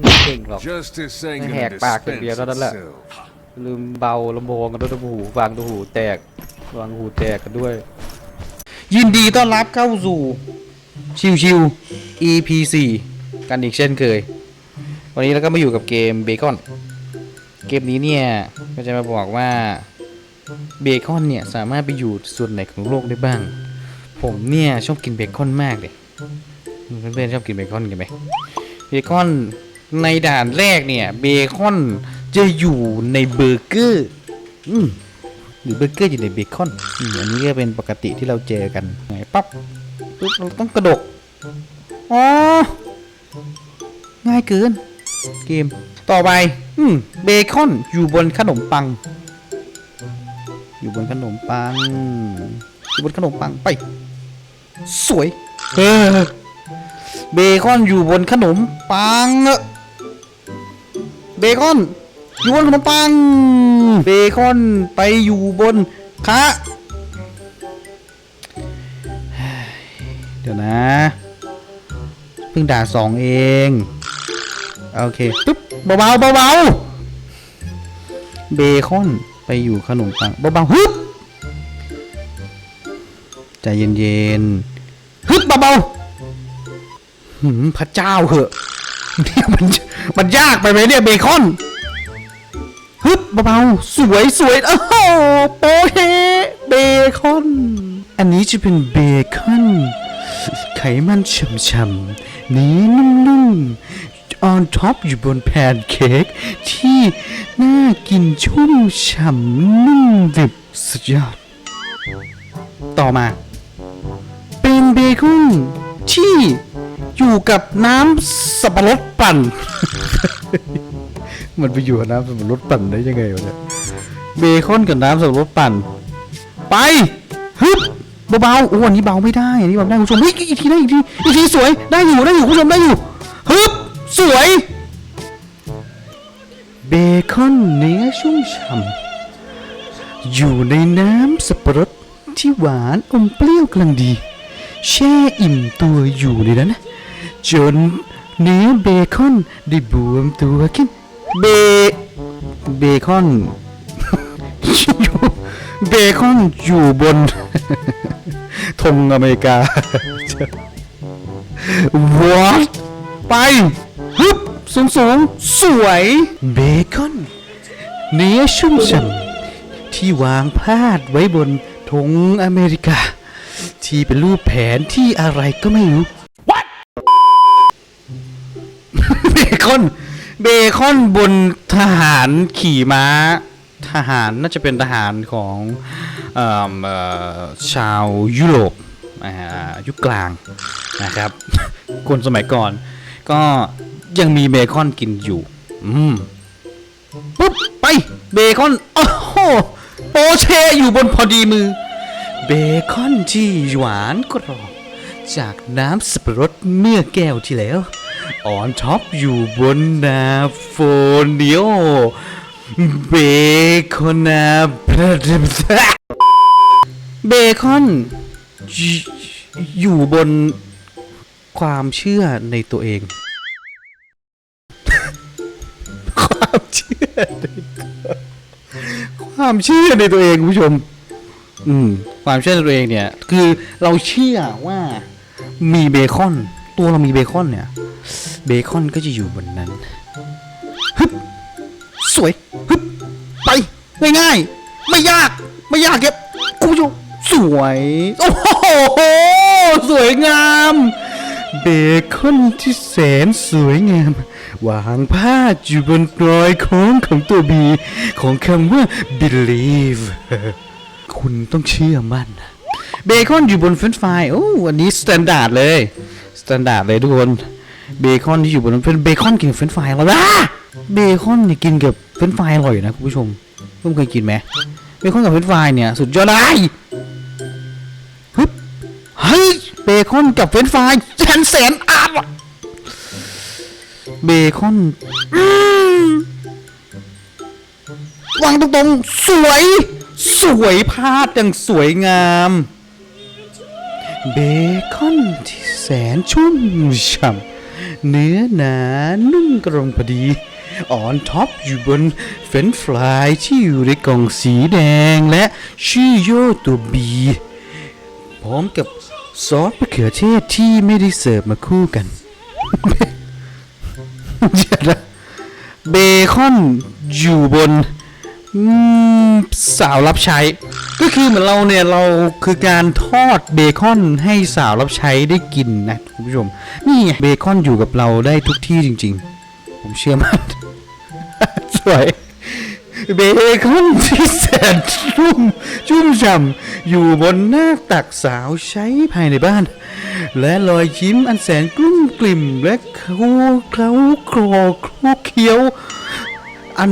ไม่เก่งหรอก Justice ain't Heck, gonna back dispense in the other lap. itself. ลืมเบาลำโพงกันด้วยตัวหูวางตัวหูแตกวางหูแตกกันด้วย ยินดีต้อนรับเข้าสู่ ชิวชิว EP 4กันอีกเช่นเคย วันนี้เราก็มาอยู่กับเกมเบคอน เกมนี้เนี่ย ก็จะมาบอกว่าเบคอนเนี่ย สามารถไปอยู่ส่วนไหนของโลกได้บ้าง ผมเนี่ย ชอบกินเบคอนมากเลยเพื่อนๆชอบกินเบคอนกันไหมเบคอน ในด่านแรกเนี่ยเบคอนจะอยู่ในเบอร์เกอร์อืมหรือเบอร์เกอร์อยู่ในเบคอนอืมอันนี้ก็เป็นปกติที่เราเจอกันไงปั๊บปุ๊บเราต้องกระดกอ๋อง่ายเกิน เกม ต่อไป อืมเบคอนอยู่บนขนมปัง อยู่บนขนมปัง อยู่บนขนมปังไป สวย เออเบคอนอยู่บนขนมปังอ เบคอน อยู่บนขนมปัง เบคอนไปอยู่บนคะเดี๋ยวนะ เพิ่งด่าสองเอง โอเคปึ๊บเบาๆเบาๆเบคอนไปอยู่ขนมปังเบาๆฮึบใจเย็นๆฮึบเบาๆหืมพระเจ้าเหอะเนี่ยมัน มันยากไปไหมเนี่ยเบคอนฮึบเบาๆสวยสวยโอ้โหโปเฮเบคอน อันนี้จะเป็นเบคอนไขมันฉ่ำๆนี้นุ่มๆ on top อยู่บนแพนเค้กที่น่ากินชุ่มฉ่ำนุ่มดิบสุดยอด ต่อมา เป็นเบคอนที่ อยู่กับน้ำสับปะรดปั่น มันไปอยู่กับน้ำสับปะรดปั่นได้ยังไงวะเนี่ยเบคอนกับน้ำสับปะรดปั่น ไปฮึบเบาๆโอ้อันนี้เบาไม่ได้อันนี้เบาไม่ได้คุณผู้ชมเฮ้ยอีกทีได้อีกทีอีกทีสวยได้อยู่ได้อยู่คุณผู้ชมได้อยู่ฮึบสวยเบคอนเนื้อชุ่มฉ่ำอยู่ในน้ำสับปะรดที่หวานอมเปรี้ยวกำลังดี แช่อิ่มตัวอยู่ในนั้นนะ จนเนื้อเบคอนได้บวมตัวขึ้นเบเบคอนอยู่เบคอนอยู่บนธงอเมริกา What ไปฮึบสูงสูงสวยเบคอนเนื้อชุ่มฉ่ำที่วางพาดไว้บนธงอเมริกา ที่เป็นรูปแผนที่อะไรก็ไม่รู้ คอน เบคอนบนทหารขี่ม้า ทหารน่าจะเป็นทหารของออชาวยุโรปยุคกลางนะครับ คนสมัยก่อน ก็ยังมีเบคอนกินอยู่ อืมปุ๊บ ไป เบคอน โอ้โหโปเชอยู่บนพอดีมือ เบคอนที่หวานกรอบจากน้ำสับปะรดเมื่อแก้วที่แล้ว ออนท็อปอยู่บนนาโฟเนียเบคอนนาเบคอน อยู่บนความเชื่อในตัวเอง ความเชื่อในตัวความเชื่อในตัวเองคุณผู้ชม อืม ความเชื่อในตัวเองเนี่ย คือเราเชื่อว่ามีเบคอน ตัวเรามีเบคอนเนี่ย เบคอนก็จะอยู่บนนั้นฮึบสวยฮึบไป ง่ายๆ ไม่ยาก ไม่ยากเก็บคุณผู้ชมสวย โอ้โห สวยงาม เบคอนที่แสนสวยงาม วางพาอยู่บนรอยโค้งของตัวบีของคำว่า believe คุณต้องเชื่อมั่น เบคอนอยู่บนเฟรนช์ฟรายโอ้อันนี้สแตนดาร์ดเลย สแตนดาร์ดเลยทุกคนเบคอนที่อยู่บนนั้นเฟรนเบคอนกินกับเฟรนฟรายอร่อยนะเบคอนเนี่ยกินกับเฟรนฟรายอร่อยนะคุณผู้ชมเพิ่งเคยกินไหมเบคอนกับเฟรนฟรายเนี่ยสุดยอดเลยฮึบเฮ้ยเบคอนกับเฟรนฟรายแสนแสนอัพเบคอนวางตรงๆ สวย สวยพาดอย่างสวยงาม เบคอนที่แสนชุ่มฉ่ำเนื้อหนานุ่มกระรงพอดีออนท็อปอยู่บนเฟนฟรายที่อยู่ในกล่องสีแดงและชื่อโยตัวบีพร้อมกับซอสมะเขือเทศที่ไม่ได้เสิร์ฟมาคู่กันเดี๋ยวนะเบคอนอยู่บน สาวรับใช้ ก็คือเหมือนเราเนี่ยเราคือการทอดเบคอนให้สาวรับใช้ได้กินนะคุณผู้ชม นี่ไงเบคอนอยู่กับเราได้ทุกที่จริง ๆ ผมเชื่อมันสวยเบคอนที่แสนชุ่มชุ่มฉ่ำอยู่บนหน้าตักสาวใช้ภายในบ้าน และรอยยิ้มอันแสนกลุ้มกลิ่มและเขาเคล้าคลอคลุกเคี้ยว อัน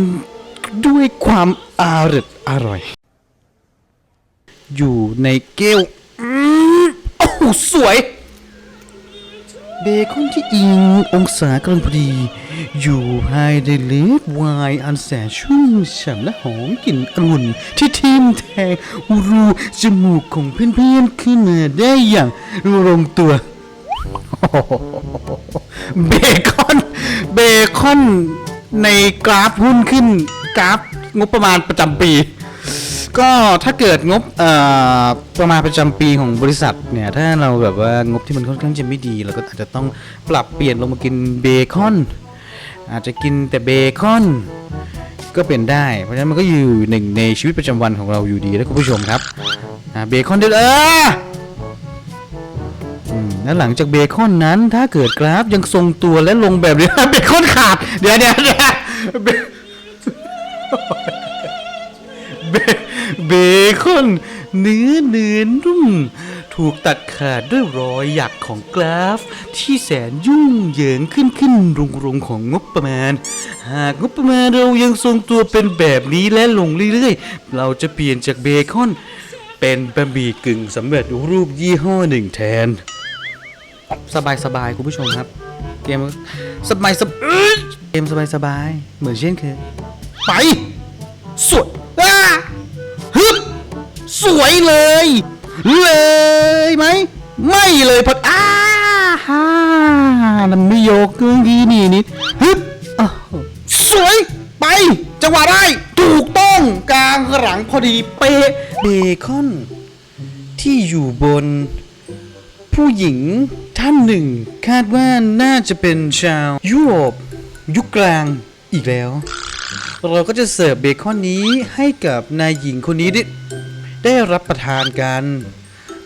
ด้วยความอาริดอร่อย อยู่ในเกลอืมโอ้โหสวย เบคอนที่อิงองศากำลังพอดี อยู่ภายในเลดไวน์อันแสนชุ่มฉ่ำและหอมกลิ่นองุ่นที่ทิมแทงรูจมูกของเพื่อนๆขึ้นมาได้อย่างลงตัว เบคอน เบคอนในกราฟหุ้นขึ้น กราฟงบประมาณประจำปี ก็ถ้าเกิดงบเอ่อประมาณประจำปีของบริษัทเนี่ย ถ้าเราแบบว่างบที่มันค่อนข้างจะไม่ดี เราก็อาจจะต้องปรับเปลี่ยนลงมากินเบคอน อาจจะกินแต่เบคอน ก็เป็นได้ เพราะฉะนั้นมันก็อยู่หนึ่งในชีวิตประจำวันของเราอยู่ดีนะคุณผู้ชมครับอ่าเบคอนเดือดเออแล้วหลังจากเบคอนนั้นถ้าเกิดกราฟยังทรงตัวและลงแบบนี้เบคอนขาด เดี๋ยวเดี๋ยวเดี๋ยว เบบคอนเนื้อเนื้อนุ่ม ถูกตัดขาดด้วยรอยหยักของกราฟ ที่แสนยุ่งเหยิงขึ้นขึ้นลงลงของงบประมาณ หากงบประมาณเรายังทรงตัวเป็นแบบนี้และลงเรื่อยๆ เราจะเปลี่ยนจากเบคอน เป็นบะหมี่กึ่งสำเร็จรูปยี่ห้อหนึ่งแทน สบายสบายๆคุณผู้ชมครับ เกมสบายสบายเกมสบายสบายๆเหมือนเช่นเคย ไป สวยอ่าฮึบสวยเลย เลยไหม ไม่เลยพอดอ้าฮ่ามันไม่โยกเกื้องทีนี่นิดฮึบอ้าวสวย ไป จังหวะได้ ถูกต้องกลางหลังพอดีเป๊ะเบคอน ที่อยู่บน ผู้หญิงท่านหนึ่ง คาดว่าน่าจะเป็นชาว ยุโรปยุคกลางอีกแล้ว เราก็จะเสิร์ฟเบคอนนี้ให้กับนายหญิงคนนี้ได้ได้รับประทานกัน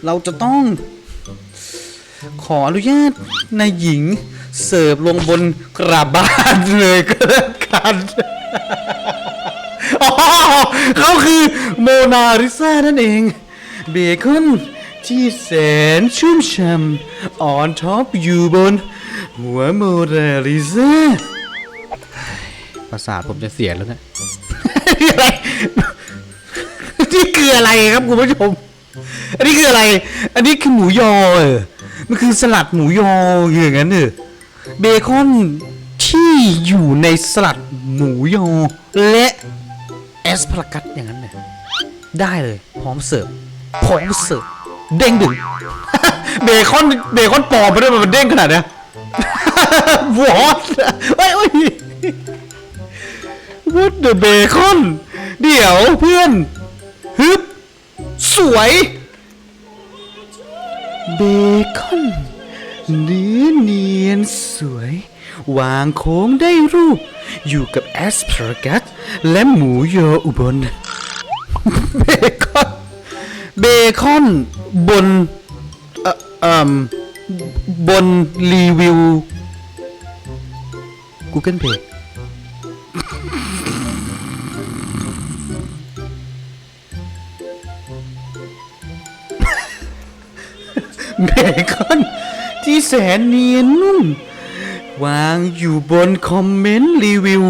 เราจะต้อง ขออนุญาตนายหญิง เสิร์ฟลงบนกระบาลเลยก็แล้วกันเขาคือโมนาริซานั่นเอง เบคอนที่แสนชุ่มฉ่ำออนท็อปอยู่บน หัวโมนาริซา ประสาทผมจะเสียแล้วนะนี่อะไรนี่คืออะไรครับคุณผู้ชม อันนี้คืออะไร อันนี้คือหมูยอเออมันคือสลัดหมูยออย่างนั้นเออเบคอนที่อยู่ในสลัดหมูยอ และแอสพารากัสอย่างนั้นเลยได้เลยพร้อมเสิร์ฟพร้อมเสิร์ฟเด้งดึงเบคอนเบคอนปลอมไปด้วยมันเด้งขนาดเนี้ยวอตเอ้ยเอ้ย What the bacon เดี๋ยวเพื่อน ฮึบ สวยเบคอนเนื้อเนียนสวย วางโค้งได้รูป อยู่กับแอสพารากัสและหมูยออุบล เบคอน เบคอนบนเอ่ออ่มบนรีวิว Google Play แสนเนียนนุ่ม วางอยู่บนคอมเมนต์รีวิว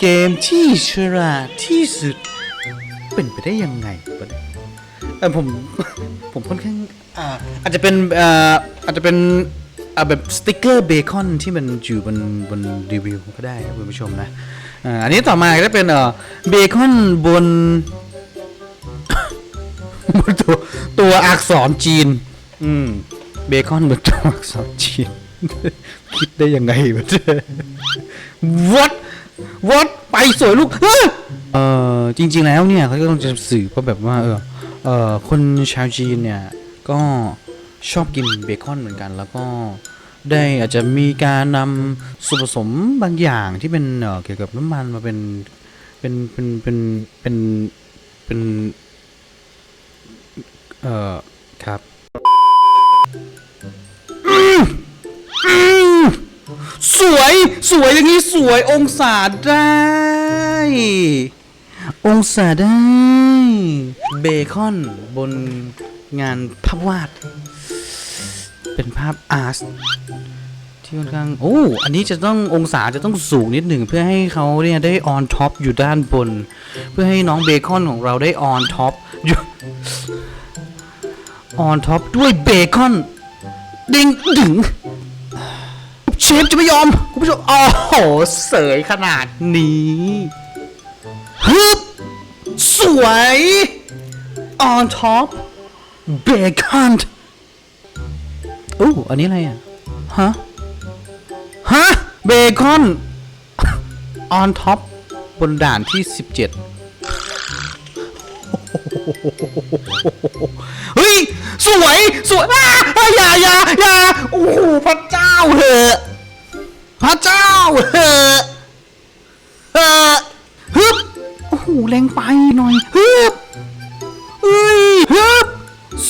เกมที่ฉลาดที่สุด เป็นไปได้ยังไงวะเนี่ยเออผม ผมค่อนข้างอ่าอาจจะเป็นอ่าอาจจะเป็นอ่าแบบสติกเกอร์เบคอนที่มันอยู่บนบนรีวิวก็ได้ครับคุณผู้ชมนะอ่าอันนี้ต่อมาก็จะเป็นเอ่อเบคอนบน บนตัวตัวอักษรจีน อืม เบคอนบนตัวอักษรจีนคิดได้ยังไงวะเธอ what what ไปสวยลูกเออจริง ๆ แล้วเนี่ยเขาก็ต้องจะสื่อก็แบบว่าเออเออคนชาวจีนเนี่ยก็ชอบกินเบคอนเหมือนกัน แล้วก็ได้อาจจะมีการนำส่วนผสมบางอย่างที่เป็นเเกี่ยวกับน้ำมันมาเป็นเป็นเป็นเป็นเป็นเป็นเอ่อครับ สวยสวยอย่างนี้สวยองศาได้ องศาได้ เบคอนบนงานภาพวาด เป็นภาพอาร์ตที่ค่อนข้างโอ้อันนี้จะต้ององศาจะต้องสูงนิดหนึ่งเพื่อให้เขาเนี่ยได้ออนท็อปอยู่ด้านบน เพื่อให้น้องเบคอนของเราได้ออนท็อปอยู่ออนท็อปด้วยเบคอนดิงดึงเชฟจะไม่ยอมคุณผู้ชมโอ้โหเสยขนาดนี้ฮึบสวย on top bacon โอ้อันนี้อะไรอะ ฮะ ฮะ เบคอน on top บนด่านที่ 17 เฮ้ย สวย สวยอ่าอ่าอย่าอย่าอย่าโอ้โหพระเจ้าเหอะ พระเจ้าเหอะเออฮึบโอ้โหแรงไปหน่อยฮึบเอ้ยฮึบ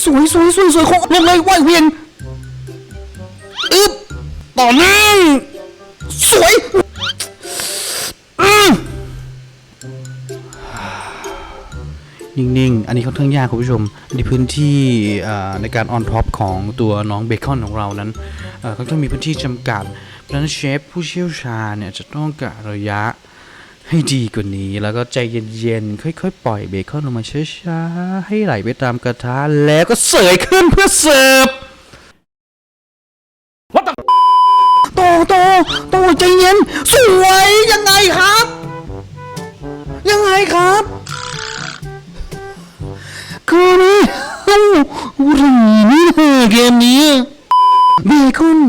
สวยสวยสวยสวยของลงเลยว่ายเวียนอึบต่อเนื่องสวยนิ่งๆ อันนี้ค่อนข้างยากคุณผู้ชม ในพื้นที่ในการออนท็อปของตัวน้องเบคอนของเรานั้นเอ่อค่อนข้างมีพื้นที่จำกัด เพรานั้นเชฟผู้เชี่ยวชาญเนี่ยจะต้องกะระยะให้ดีกว่านี้ แล้วก็ใจเย็นๆ ค่อยๆ ปล่อยเบคอนลงมาช้าๆ ให้ไหลไปตามกระทะ แล้วก็เสยขึ้นเพื่อเสิร์ฟโตโตโตใจเย็น สวยยังไงครับ ยังไงครับ คือนี่โอ้โหหรีนี่เธอเกมนี้เบคอน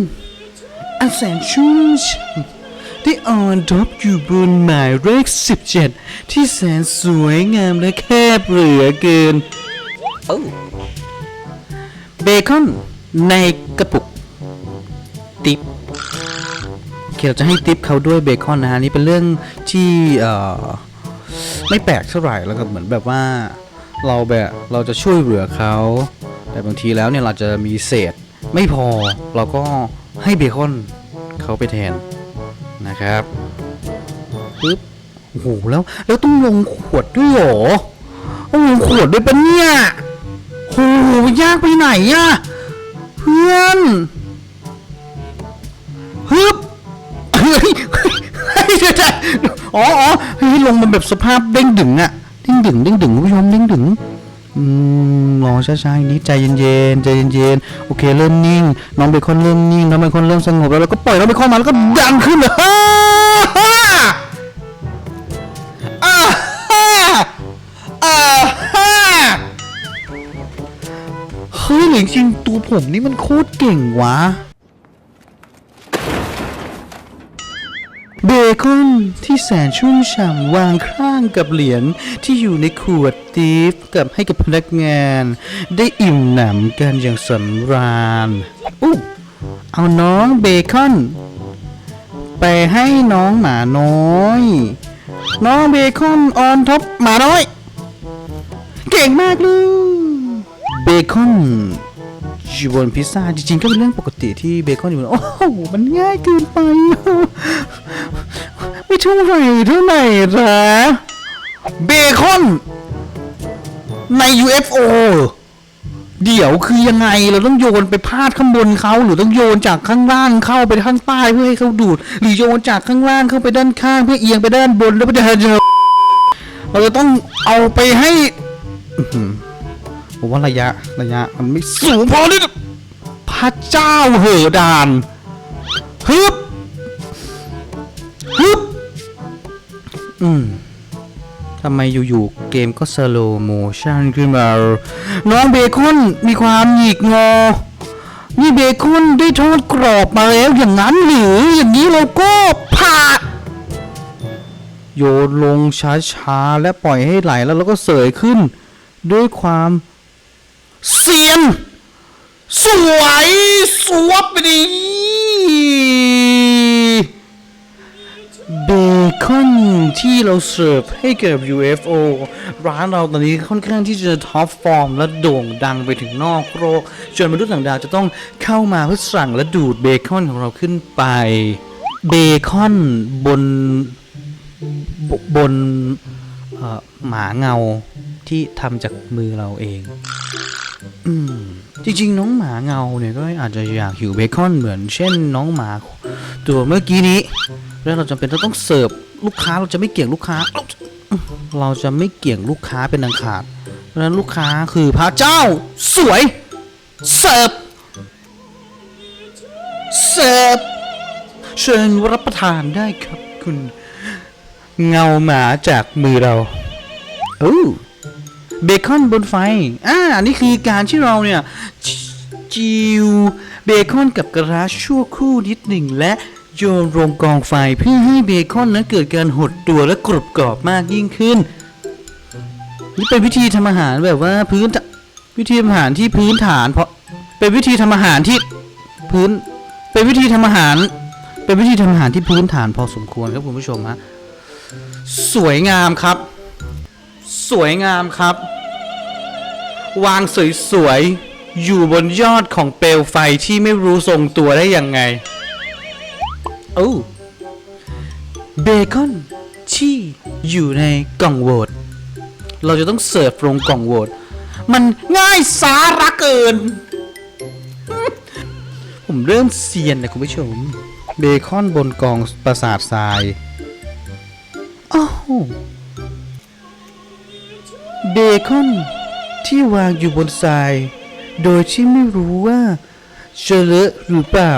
อันแสนชุ่มฉ่ำที่ออนท็อปอยู่บนหมายเลข 17 ที่แสนสวยงามและแคบเหลือเกินโอ้เบคอนในกระปุก ติปโอเคเราจะให้ติปเขาด้วยเบคอนนะฮะ นี่เป็นเรื่องที่เอ่อไม่แปลกเท่าไหร่แล้วก็เหมือนแบบว่าเราแบบเราจะช่วยเหลือเขา แต่บางทีแล้วเนี่ยเราจะมีเศษไม่พอเราก็ ให้เบคอนเขาไปแทนนะครับปึ๊บโอ้โหแล้วแล้วต้องลงขวดด้วยเหรอต้องลงขวดด้วยปะเนี่ยโหยากไปไหนอะเพื่อนฮึบเฮ้ยเฮ้ยเฮ้ยเดี๋ยวเดี๋ยวอ๋ออ๋อเฮ้ยลงมาแบบสภาพเด้งดึงอะเด้งดึงเด้งดึงคุณผู้ชมเด้งดึง อืมรอช้าๆอีกนิดใจเย็นๆใจเย็นๆโอเคเริ่มนิ่ง น้องเบคอนเริ่มนิ่งน้องเบคอนเริ่มสงบแล้วเราก็ปล่อยน้องเบคอนมาแล้วก็ดันขึ้นเลยฮ่าฮ่าอ่าฮ่าอ่าฮ่าเฮ้ยหรือจริงตัวผมนี่มันโคตรเก่งวะ เบคอนที่แสนชุ่มฉ่ำวางข้างกับเหรียญที่อยู่ในขวดตีฟกับให้กับพนักงาน ได้อิ่มหนำกันอย่างสำราญอู้เอาน้องเบคอน ไปให้น้องหมาน้อย น้องเบคอนออนท็อปหมาน้อย เก่งมากเลยเบคอนอยู่บนพิซซ่าจริงๆก็เป็นเรื่องปกติที่เบคอนอยู่บนโอ้โหมันง่ายเกินไป ไม่เท่าไหร่เท่าไหร่หรอเบคอน ใน UFO เดี๋ยวคือยังไงเราต้องโยนไปพาดข้างบนเขาหรือต้องโยนจากข้างล่างเข้าไปข้างใต้เพื่อให้เขาดูด หรือโยนจากข้างล่างเข้าไปด้านข้าง เพื่อเอียงไปด้านบนแล้วไปด้านเดียวเราจะต้องเอาไปให้ผมว่าระยะระยะ มันไม่สูงพอเลยพระเจ้าเหอดานฮึบ อืมทำไมอยู่ๆเกมก็สโลโมชันขึ้นมา น้องเบคอนมีความหยิกงอ นี่เบคอนได้ทอดกรอบมาแล้วอย่างนั้นหรืออย่างนี้เราก็ผ่าโยนลงช้าๆ และปล่อยให้ไหลแล้วเราก็เสยขึ้น ด้วยความเซียน สวย สวบไปดี คอนที่เราเสิร์ฟให้กับ UFO ร้านเราตอนนี้ค่อนข้างที่จะท็อปฟอร์มและโด่งดังไปถึงนอกโลกจนมนุษย์ต่างดาวจะต้องเข้ามาเพื่อสั่งและดูดเบคอนของเราขึ้นไปเบคอนบนบบนหมาเงาที่ทำจากมือเราเองอจริงๆ น้องหมาเงาเนี่ยก็อาจจะอยากหิวเบคอนเหมือนเช่นน้องหมาตัวเมื่อกี้นี้ แล้วเราจำเป็นต้องเสิร์ฟลูกค้าเราจะไม่เกี่ยงลูกค้า เราจะไม่เกี่ยงลูกค้าเป็นอันขาด เพราะฉะนั้นลูกค้าคือพระเจ้าสวยเสิร์ฟเสิร์ฟเชิญรับประทานได้ครับคุณ เงาหมาจากมือเราโอ้เบคอนบนไฟ อ่า นี่คือการที่เราเนี่ยจจิวเบคอนกับกระทะชั่วครู่นิดหนึ่งและ โยนลงกองไฟเพื่อให้เบคอนนั้นเกิดการหดตัวและกรอบกรอบมากยิ่งขึ้น นี่เป็นวิธีทำอาหารแบบว่าพื้นวิธีทำอาหารที่พื้นฐาน เพราะเป็นวิธีทำอาหารที่พื้นเป็นวิธีทำอาหาร เป็นวิธีทำอาหารที่พื้นฐานพอสมควรครับคุณผู้ชมฮะสวยงามครับ สวยงามครับ วางสวยๆอยู่บนยอดของเปลวไฟที่ไม่รู้ทรงตัวได้ยังไง โอ้เบคอนที่อยู่ในกล่องโหวตเราจะต้องเสิร์ฟลงกล่องโหวตมันง่ายสาระเกิน ผมเริ่มเซียนนะคุณผู้ชม เบคอนบนกองปราสาททรายอ้เบคอนที่วางอยู่บนทราย โดยที่ไม่รู้ว่าจะเลอะหรือเปล่า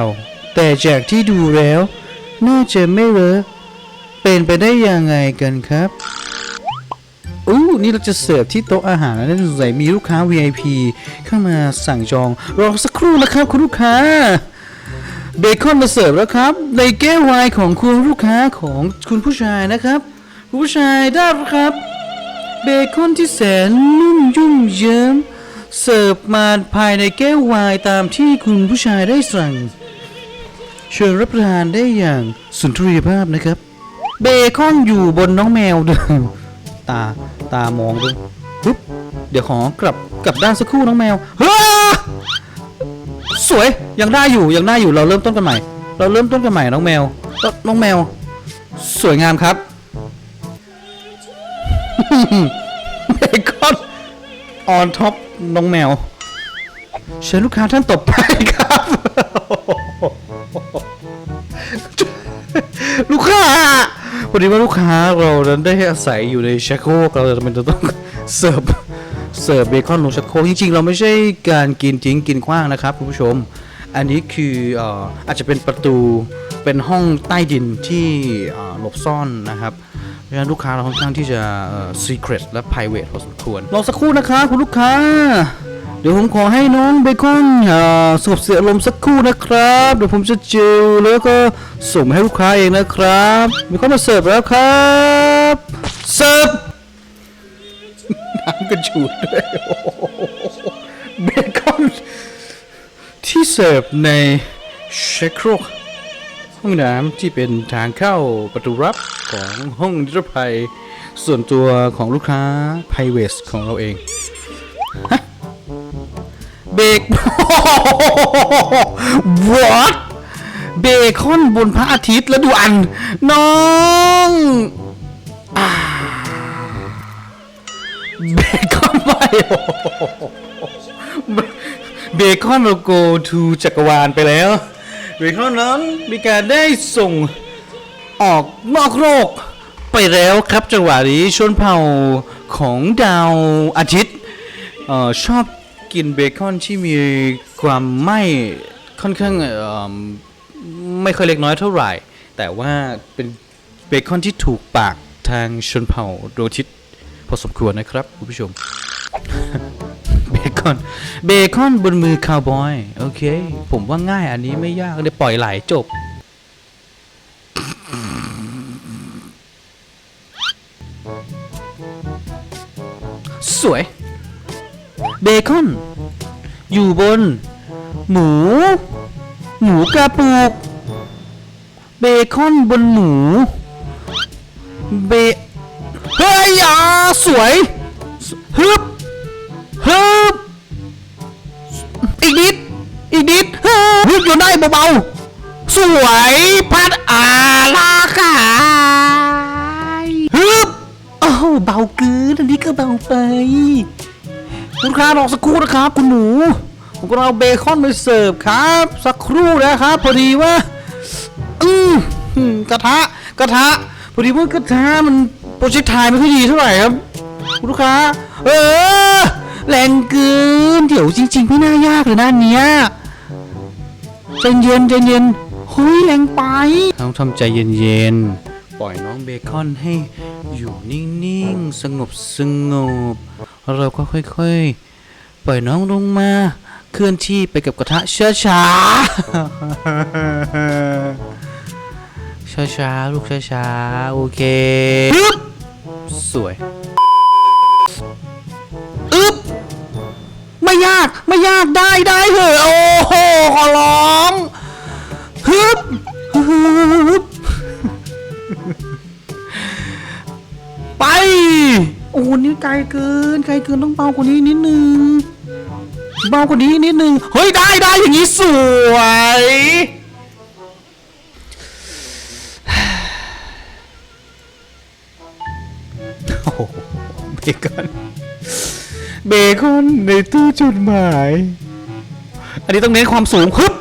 แต่จากที่ดูแล้ว น่าจะไม่เลอะเป็นไปได้ยังไงกันครับอู้นี่เราจะเสิร์ฟที่โต๊ะอาหารแล้วนะสงสัยมีลูกค้า VIP เข้ามาสั่งจอง รอสักครู่นะครับคุณลูกค้า เบคอนมาเสิร์ฟแล้วครับ ในแก้วไวน์ของคุณลูกค้าของคุณผู้ชายนะครับ ผู้ชายได้ครับ เบคอนที่แสนนุ่มยุ่มเยิ้มเสิร์ฟมาภายในแก้วไวน์ตามที่คุณผู้ชายได้สั่ง เชิญรับประทานได้อย่างสุนทรียภาพนะครับ เบคอนอยู่บนน้องแมวด้วยตาตามองด้วยปุ๊บเดี๋ยวขอกลับกลับด้านสักครู่น้องแมวเฮ้อสวยยังได้อยู่ยังได้อยู่เราเริ่มต้นกันใหม่ เราเริ่มต้นกันใหม่น้องแมวเอ้อน้องแมว สวยงามครับเบคอนออนท็อปน้องแมวเชิญลูกค้าท่านต่อไปครับ ลูกค้าพอดีว่าลูกค้าเรานั้นได้อาศัยอยู่ในชักโครกเราจะเป็นจะต้องเสิร์ฟเสิร์ฟเบคอนลงชักโครกจริงๆ เราไม่ใช่การกินทิ้งกินขว้างนะครับคุณผู้ชม อันนี้คืออาจจะเป็นประตูเป็นห้องใต้ดินที่เอ่อหลบซ่อนนะครับเพราะฉะนั้นลูกค้าเราค่อนข้างที่จะ secret และ private พอสมควรรอสักครู่นะครับคุณลูกค้า เดี๋ยวผมขอให้น้องเบคอนอ่อสงบเสียอารมณ์สักครู่นะครับ เดี๋ยวผมจะเจลแล้วก็ส่งให้ลูกค้าเองนะครับเบคอนมาเสิร์ฟแล้วครับเสิร์ฟน้ำกระชูดด้วยเบคอนที่เสิร์ฟในเชคโครกห้องน้ำที่เป็นทางเข้าประตูรับของห้องนิรภัย ส่วนตัวของลูกค้า p r i v a t ของเราเอง เบค what เบคอนบนพระอาทิตย์แล้วดูอัน น้องเบคอนไม่เบคอนเรา go to จักรวาลไปแล้ว เบคอนนั้นมีการได้ส่งออกนอกโลกไปแล้วครับจังหวะนี้ชนเผ่าของดาวอาทิตย์ออชอบ กินเบคอนที่มีความไหม้ค่อนข้างไม่ค่อยเล็กน้อยเท่าไหร่ แต่ว่าเป็นเบคอนที่ถูกปากทางชนเผ่าดวงอาทิตพอสมควรนะครับคุณผู้ชม เบคอนเบคอนบนมือคาวบอย โอเค ผมว่าง่ายอันนี้ไม่ยากเดี๋ยปล่อยไหลจบสวย เบคอน อยู่บน หมู หมูกระปุก เบคอนบนหมู เบ เฮ้ยอ่าสวยฮึบฮึบอีกนิด อีกนิดฮึบฮึบอยู่ได้เบาๆ สวยพัดอาลาขายฮึบโอ้เบาเกินอันนี้ก็เบาไป คุณค้ารอสักครู่นะครับ คุณหนู ผมก็เอาเบคอนไปเสิร์ฟครับ สักครู่นะครับพอดีว่า อืมอืมกระทะกระทะพอดีว่ากระทะมันโปรเจกต์ไทยไม่ค่อยดีเท่าไหร่ครับคุณลูกค้า เออ แรงเกินเดี๋ยวจริง ๆ ไม่น่ายากเลยนะอันเนี้ยใจเย็นใจเย็นเฮ้ยแรงไปต้องทำใจเย็นๆปล่อยน้องเบคอนให้อยู่นิ่งๆ สงบสงบ เราก็ค่อยๆ ปล่อยน้องลงมา เคลื่อนที่ไปกับกระทะช้าๆช้าๆ ลูกช้าๆ โอเค สวยอึ๊บไม่ยากไม่ยากได้ได้เถอะโอ้โหขอร้องฮึบฮึบ โอ้โหนี่ไกลเกินไกลเกินต้องเบากว่านี้นิดนึงเบากว่านี้นิดนึงเฮ้ยได้ได้อย่างนี้สวยโอ้โหเบคอนเบคอนในตู้จดหมาย อันนี้ต้องเน้นความสูงฮึบ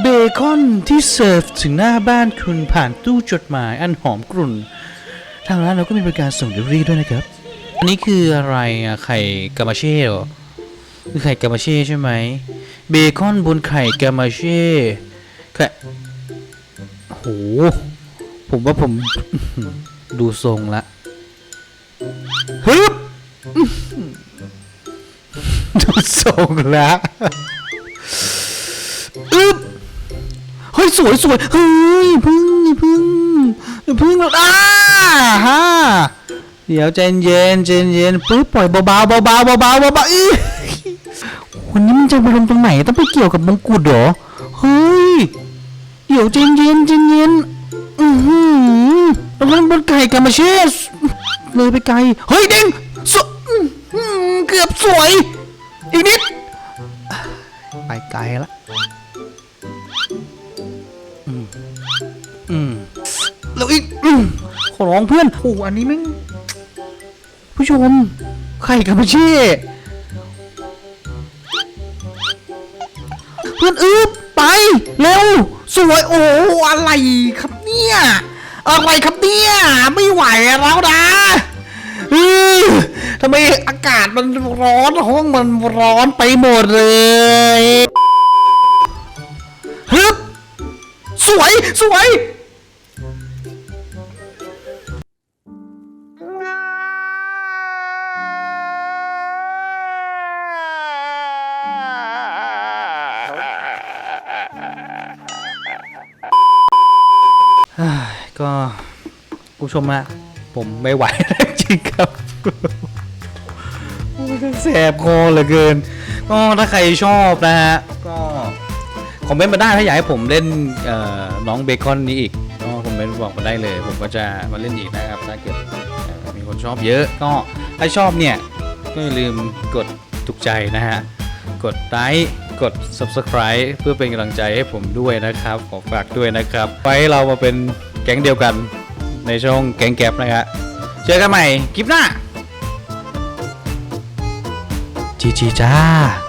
เบคอนที่เสิร์ฟถึงหน้าบ้านคุณผ่านตู้จดหมายอันหอมกรุ่น ทางร้านเราก็มีบริการส่งเดลิเวอรี่ด้วยนะครับ อันนี้คืออะไรอะไข่กามาเช่เหรอคือไข่กามาเช่ใช่ไหมเบคอนบนไข่กามาเช่ไข่โหผมว่าผมดูทรงละฮึบดูทรงละ สวยสวยเฮ้ยพึ่งพึ่งพึ่งหรอกอ่าฮะเดี๋ยวใจเย็นใจเย็นปึ๊บปล่อยเบาๆเบาๆเบาๆเบาๆเบาๆอื้อวันนี้มันจะไปลงตรงไหนต้องไปเกี่ยวกับมงกุฎเหรอเฮ้ยเดี๋ยวใจเย็นใจเย็นอือหือแล้วมันบนไก่กามาเชสเลยไปไกลเฮ้ยเด้งสวอื้อหือเกือบสวยอีกนิดไปไกลละ แล้วอีกขอร้องเพื่อนโอ้อันนี้แม่งผู้ชมไข่กามาเช่เพื่อนอึบไปเร็วสวยโอ้อะไรครับเนี่ยอะไรครับเนี่ยไม่ไหวแล้วนะอือทำไมอากาศมันร้อนห้องมันร้อนไปหมดเลยฮึบสวยสวย ผู้ชมอะผมไม่ไหวจริงครับโอ้แสบคอเหลือเกิน ก็ถ้าใครชอบนะฮะ ก็คอมเมนต์มาได้ถ้าอยากให้ผมเล่นน้องเบคอนนี้อีกก็คอมเมนต์บอกมาได้เลย ผมก็จะมาเล่นอีกนะครับ ถ้าเกิดมีคนชอบเยอะ ก็ถ้าชอบเนี่ยก็อย่าลืมกดถูกใจนะฮะ กดไลค์กด subscribe เพื่อเป็นกำลังใจให้ผมด้วยนะครับ ขอฝากด้วยนะครับ ไว้เรามาเป็นแก๊งเดียวกัน ในช่องแกงแก็บนะครับเจอกันใหม่คลิปหน้าจีจีจ้า